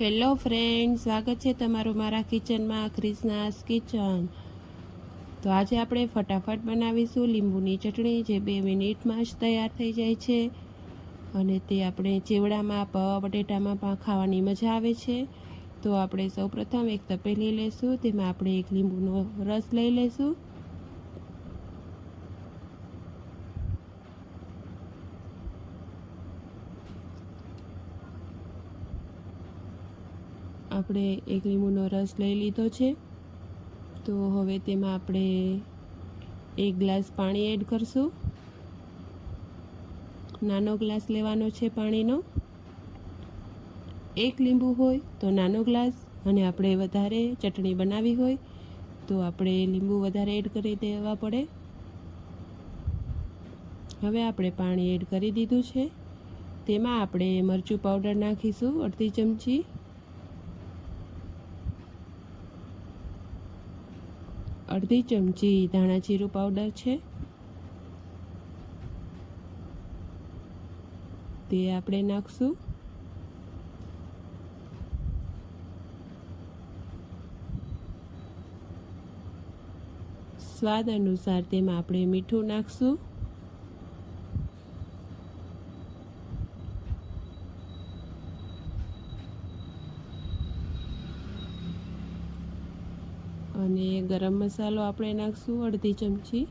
Hello friend સ્વાગત છે તમારું મારા કિચનમાં ક્રિષ્નાસ કિચન. તો આજે આપણે ફટાફટ બનાવીશું લીંબુની ચટણી, જે બે મિનિટમાં જ તૈયાર થઈ જાય છે. અને તે આપણે ચેવડામાં, પવા બટેટામાં પણ ખાવાની મજા આવે છે. તો આપણે સૌપ્રથમ એક તપેલી લેશું, તેમાં આપણે એક લીંબુનો રસ લઈ લેશું. આપણે એક લીંબુનો રસ લઈ લીધો છે. તો હવે તેમાં આપણે એક ગ્લાસ પાણી એડ કરશું. નાનો ગ્લાસ લેવાનો છે પાણીનો. એક લીંબુ હોય તો નાનો ગ્લાસ અને આપણે વધારે ચટણી બનાવી હોય તો આપણે લીંબુ વધારે એડ કરી દેવા પડે. હવે આપણે પાણી એડ કરી દીધું છે. તેમાં આપણે મરચું પાવડર નાખીશું અડધી ચમચી. અડધી ચમચી ધાણા જીરું પાવડર છે. તે આપણે નાખશું. સ્વાદ અનુસાર તેમાં આપણે મીઠું નાખશું. અને ગરમ મસાલો આપણે નાખશું અડધી ચમચી.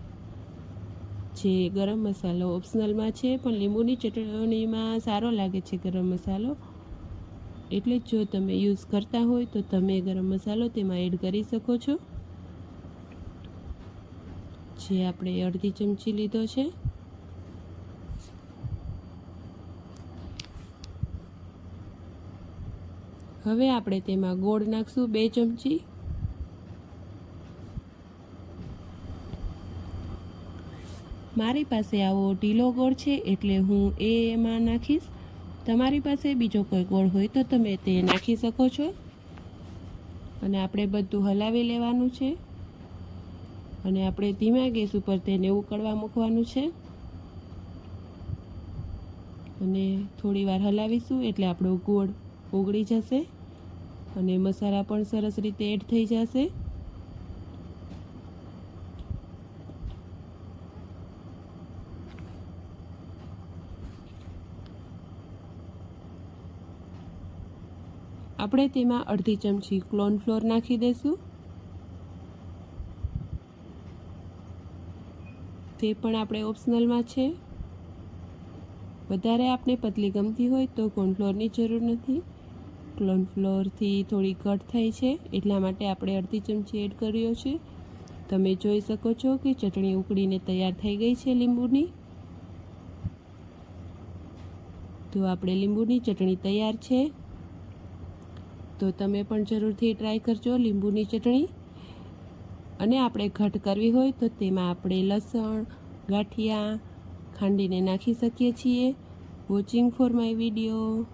જે ગરમ મસાલો ઓપ્શનલમાં છે, પણ લીંબુની ચટણીમાં સારો લાગે છે ગરમ મસાલો. એટલે જ તમે યુઝ કરતા હોય તો તમે ગરમ મસાલો તેમાં એડ કરી શકો છો. જે આપણે અડધી ચમચી લીધો છે. હવે આપણે તેમાં ગોળ નાખશું બે ચમચી. મારી પાસે આવો ઢીલો ગોળ છે એટલે હું એ એમાં નાખીશ. તમારી પાસે બીજો કોઈ ગોળ હોય તો તમે તે નાખી શકો છો. અને આપણે બધું હલાવી લેવાનું છે. અને આપણે ધીમા ગેસ ઉપર તેને ઉકળવા મૂકવાનું છે. અને થોડી વાર હલાવીશું એટલે આપણો ગોળ ઓગળી જશે. અને મસાલા પણ સરસ રીતે એડ થઈ જશે. આપણે તેમાં અડધી ચમચી કોર્નફ્લોર નાખી દઈશું તે પણ આપણે ઓપ્શનલમાં છે. વધારે આપણે પતલી ગમતી હોય તો કોર્નફ્લોરની જરૂર નથી. કોર્નફ્લોરથી થોડી ઘટ થઈ છે, એટલા માટે આપણે અડધી ચમચી એડ કર્યો છે. તમે જોઈ શકો છો કે ચટણી ઉકળીને તૈયાર થઈ ગઈ છે લીંબુની. તો આપણે લીંબુની ચટણી તૈયાર છે. તો તમે પણ જરૂરથી ટ્રાય કરજો લીંબુની ચટણી. અને આપણે ઘટ કરવી હોય તો તેમાં આપણે લસણ, ગાંઠિયા ખાંડીને નાખી શકીએ છીએ. Watching for my video